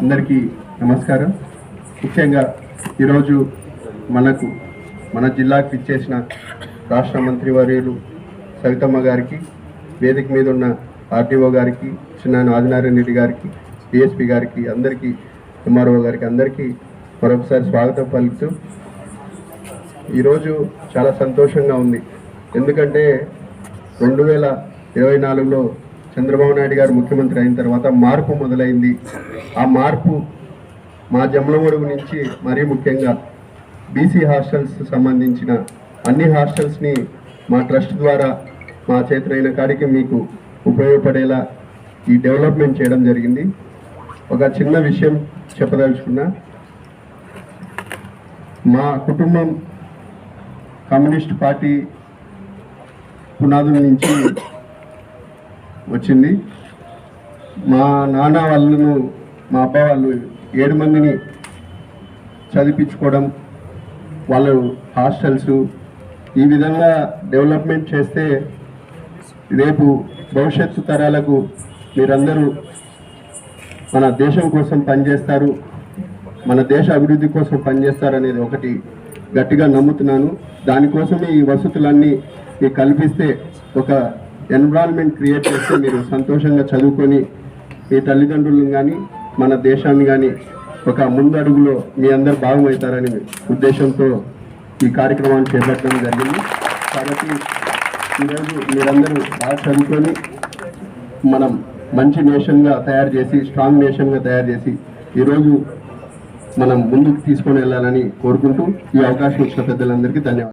అందరికీ నమస్కారం. ముఖ్యంగా ఈరోజు మనకు మన జిల్లాకు ఇచ్చేసిన రాష్ట్ర మంత్రివర్యులు సవితమ్మ గారికి వేదిక మీద ఉన్న ఆర్టీఓ గారికి చిన్నాను ఆదినారాయణ రెడ్డి గారికి డిఎస్పి గారికి అందరికీ ఎంఆర్ఓ గారికి అందరికీ మరొకసారి స్వాగతం పలుకుతూ ఈరోజు చాలా సంతోషంగా ఉంది. ఎందుకంటే రెండు వేల ఇరవై నాలుగులో చంద్రబాబు నాయుడు గారు ముఖ్యమంత్రి అయిన తర్వాత మార్పు మొదలైంది. ఆ మార్పు మా జమ్మలమడుగు నుంచి మరీ ముఖ్యంగా బీసీ హాస్టల్స్ సంబంధించిన అన్ని హాస్టల్స్ని మా ట్రస్ట్ ద్వారా మా చేతులైన కాడికి మీకు ఉపయోగపడేలా ఈ డెవలప్మెంట్ చేయడం జరిగింది. ఒక చిన్న విషయం చెప్పదలుచుకున్నా మా కుటుంబం కమ్యూనిస్ట్ పార్టీ పునాదుల నుంచి వచ్చింది. మా నాన్న వాళ్ళను మా అబ్బా వాళ్ళు ఏడు మందిని చదివించుకోవడం వాళ్ళు హాస్టల్స్ ఈ విధంగా డెవలప్మెంట్ చేస్తే రేపు భవిష్యత్తు తరాలకు మీరందరూ మన దేశం కోసం పనిచేస్తారు మన దేశ అభివృద్ధి కోసం పనిచేస్తారు అనేది ఒకటి గట్టిగా నమ్ముతున్నాను. దానికోసమే ఈ వసతులన్నీ మీకు కల్పిస్తే ఒక ఎన్విరాన్మెంట్ క్రియేట్ చేస్తే మీరు సంతోషంగా చదువుకొని మీ తల్లిదండ్రులను కానీ మన దేశాన్ని కానీ ఒక ముందడుగులో మీ అందరు భాగమవుతారని ఉద్దేశంతో ఈ కార్యక్రమాన్ని చేపట్టడం జరిగింది. కాబట్టి ఈరోజు మీరందరూ బాగా చదువుకొని మనం మంచి నేషన్గా తయారు చేసి స్ట్రాంగ్ నేషన్గా తయారు చేసి ఈరోజు మనం ముందుకు తీసుకొని వెళ్ళాలని కోరుకుంటూ ఈ అవకాశం ఇచ్చిన పెద్దలందరికీ ధన్యవాదాలు.